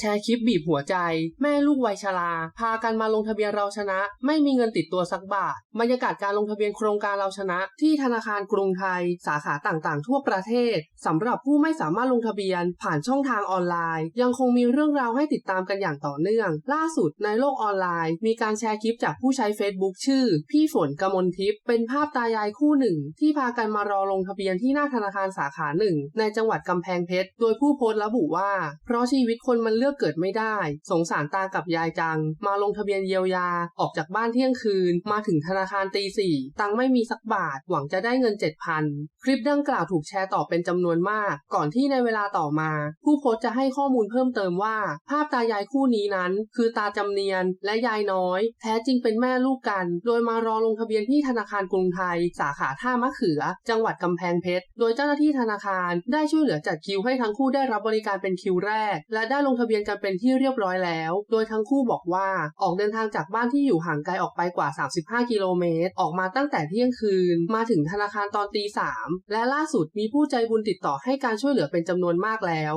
แชร์คลิปบีบหัวใจ แม่ลูกวัยชรา พากันมาลงทะเบียนเราชนะ ไม่มีเงินติดตัวสักบาท บรรยากาศการลงทะเบียนโครงการเราชนะ ที่ธนาคารกรุงไทย สาขาต่างๆ ทั่วประเทศสำหรับผู้ไม่สามารถลงทะเบียน ผ่านช่องทางออนไลน์ ยังคงมีเรื่องราวให้ติดตามกันอย่างต่อเนื่อง ล่าสุดในโลกออนไลน์ มีการแชร์คลิปจากผู้ใช้ Facebook ชื่อ พี่ฝนกมลทิพย์เป็นภาพตายายคู่หนึ่ง ที่พากันมารอลงทะเบียนที่หน้าธนาคารสาขาหนึ่งในจังหวัดกำแพงเพชรโดยผู้โพสต์ระบุว่า เพราะชีวิตคนมันเลือกเกิดไม่ได้ สงสารตากับยายจัง มาลงทะเบียนเยียวยา ออกจากบ้านเที่ยงคืน มาถึงธนาคารตีสี่ตังไม่มีสักบาท หวังจะได้เงิน7,000คลิปดังกล่าวถูกแชร์ต่อเป็นจำนวนมาก ก่อนที่ในเวลาต่อมา ผู้โพสต์จะให้ข้อมูลเพิ่มเติมว่า ภาพตายายคู่นี้นั้น คือตาจำเนียนและยายน้อย แท้จริงเป็นแม่ลูกกัน โดยมารอลงทะเบียนที่ธนาคารกรุงไทย สาขาท่ามะเขือ จังหวัดกำแพงเพชร โดยเจ้าหน้าที่ธนาคารได้ช่วยเหลือจัดคิวให้ทั้งคู่ได้รับบริการเป็นคิวแรก และได้ลงทะเบียนกันเป็นที่เรียบร้อยแล้ว โดยทั้งคู่บอกว่าออกเดินทางจากบ้านที่อยู่ห่างไกลออกไปกว่า 35 กิโลเมตร ออกมาตั้งแต่เที่ยงคืน มาถึงธนาคารตอนตีสามและล่าสุดมีผู้ใจบุญติดต่อให้การช่วยเหลือเป็นจำนวนมากแล้ว